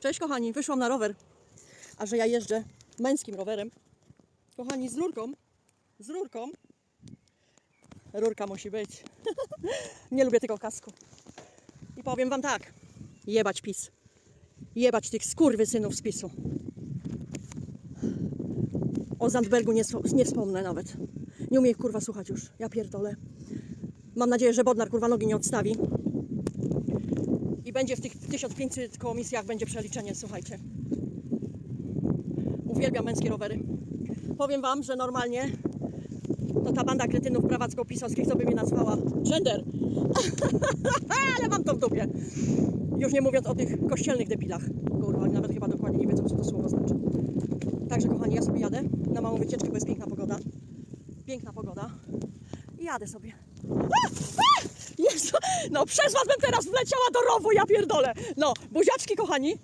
Cześć kochani, wyszłam na rower. A że ja jeżdżę męskim rowerem. Kochani, z rurką. Z rurką. Rurka musi być. Nie lubię tego kasku. I powiem wam tak. Jebać PiS. Jebać tych skurwysynów z PiSu. O Zandbergu nie, nie wspomnę nawet. Nie umiem kurwa słuchać już. Ja pierdolę. Mam nadzieję, że Bodnar kurwa nogi nie odstawi. I będzie w tych 1500 komisjach będzie przeliczenie, słuchajcie. Uwielbiam męskie rowery. Powiem wam, że normalnie to ta banda kretynów prawacko-pisowskich, co by mnie nazwała gender. Ale mam to w dupie. Już nie mówiąc o tych kościelnych debilach. Kurwa, nawet chyba dokładnie nie wiedzą, co to słowo znaczy. Także kochani, ja sobie jadę na małą wycieczkę, bo jest piękna pogoda. Piękna pogoda. I jadę sobie. Jezu, no przez was bym teraz wleciała do rowu, ja pierdolę. No, buziaczki kochani.